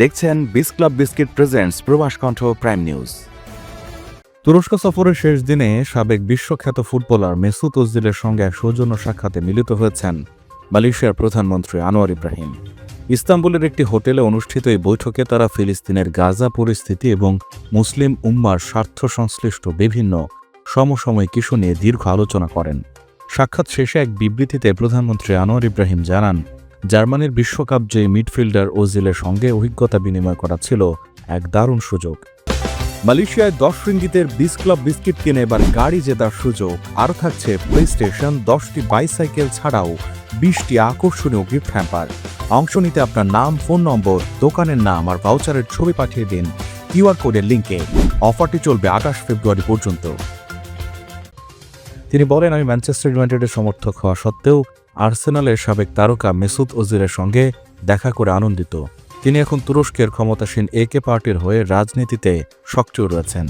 দেখছেন বিস club biscuit presents প্রবাস কণ্ঠ প্রাইম নিউজ। তুরস্ক সফরের শেষ দিনে সাবেক বিশ্বখ্যাত ফুটবলার মেসুত ওজিলের সঙ্গে এক সৌজন্য সাক্ষাতে মিলিত হয়েছেন মালয়েশিয়ার প্রধানমন্ত্রী আনোয়ার ইব্রাহিম। ইস্তাম্বুলের একটি হোটেলে অনুষ্ঠিত এই বৈঠকে তারা ফিলিস্তিনের গাজা পরিস্থিতি এবং মুসলিম উম্মার স্বার্থ সংশ্লিষ্ট বিভিন্ন সমসাময়িক ইস্যু নিয়ে দীর্ঘ আলোচনা করেন। সাক্ষাৎ শেষে এক বিবৃতিতে প্রধানমন্ত্রী আনোয়ার ইব্রাহিম জানান জার্মানির বিশ্বকাপ যে মিডফিল্ডার ওজিলের সঙ্গে অভিজ্ঞতা বিনিময় করা ছিল এক দারুণ সুযোগ। মালয়েশিয়ায় দশ রিঙ্গিতের বিস ক্লাব বিস্কিট কিনে এবার গাড়ি জেতার সুযোগ। আরও থাকছে প্লে স্টেশন দশটি বাইসাইকেল ছাড়াও বিশটি আকর্ষণীয় গিফট হ্যাম্পার অংশ নিতে আপনার নাম ফোন নম্বর দোকানের নাম আর ভাউচারের ছবি পাঠিয়ে দিন। কিউআর কোডের লিঙ্কে অফারটি চলবে আঠাশ ফেব্রুয়ারি পর্যন্ত। তিনি বলেন, আমি ম্যানচেস্টার ইউনাইটেডের সমর্থক হওয়া সত্ত্বেও আর্সেনালের সাবেক তারকা মেসুদ ওজিরের সঙ্গে দেখা করে আনন্দিত। তিনি এখন তুরস্কের ক্ষমতাসীন একে পার্টির হয়ে রাজনীতিতে সক্রিয় রয়েছেন।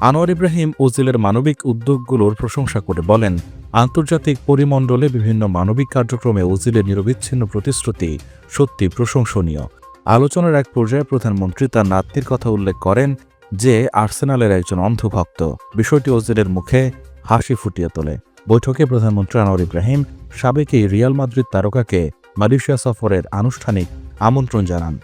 আনোয়ার ইব্রাহিম ওজিলের মানবিক উদ্যোগগুলোর প্রশংসা করে বলেন, আন্তর্জাতিক পরিমণ্ডলে বিভিন্ন মানবিক কার্যক্রমে ওজিলের নিরবিচ্ছিন্ন প্রতিশ্রুতি সত্যি প্রশংসনীয়। আলোচনার এক পর্যায়ে প্রধানমন্ত্রী তার নাতনির কথা উল্লেখ করেন যে, আর্সেনালের একজন অন্ধভক্ত। বিষয়টি ওজিলের মুখে হাসি ফুটিয়ে তোলে। বৈঠকে প্রধানমন্ত্রী আনোয়ার ইব্রাহিম সাবেক এই রিয়াল মাদ্রিদ তারকাকে মালয়েশিয়া সফরের আনুষ্ঠানিক আমন্ত্রণ জানান।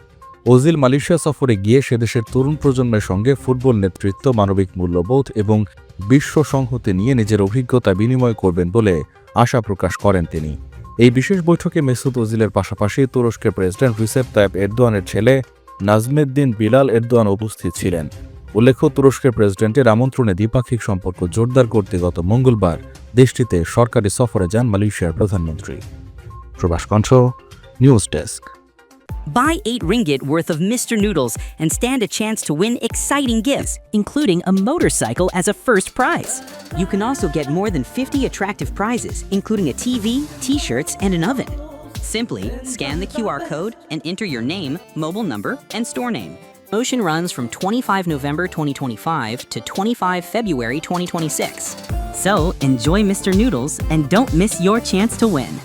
ওজিল মালয়েশিয়া সফরে গিয়ে সেদেশের তরুণ প্রজন্মের সঙ্গে ফুটবল নেতৃত্ব, মানবিক মূল্যবোধ এবং বিশ্ব সংহতি নিয়ে নিজের অভিজ্ঞতা বিনিময় করবেন বলে আশা প্রকাশ করেন তিনি। এই বিশেষ বৈঠকে মেসুদ ওজিলের পাশাপাশি তুরস্কের প্রেসিডেন্ট রিসেপ তায়েব এরদোয়ানের ছেলে নাজমেদ্দিন বিলাল এরদোয়ান উপস্থিত ছিলেন। উল্লেখ্য তুরস্কের প্রেসিডেন্টের আমন্ত্রণে দ্বিপাক্ষিক সম্পর্ক জোরদার করতে গত মঙ্গলবার দেশটিতে সরকারি সফরে যান মালয়েশিয়ার প্রধানমন্ত্রী Probash Kantha news desk Buy 8 ringgit worth of Mr. Noodles and stand a chance to win exciting gifts, including a motorcycle as a first prize. You can also get more than 50 attractive prizes, including a TV, t shirts, and an oven. Simply scan the QR code and enter your name, mobile number, and store name. Motion runs from 25 November 2025 to 25 February 2026. So enjoy Mr. Noodles and don't miss your chance to win.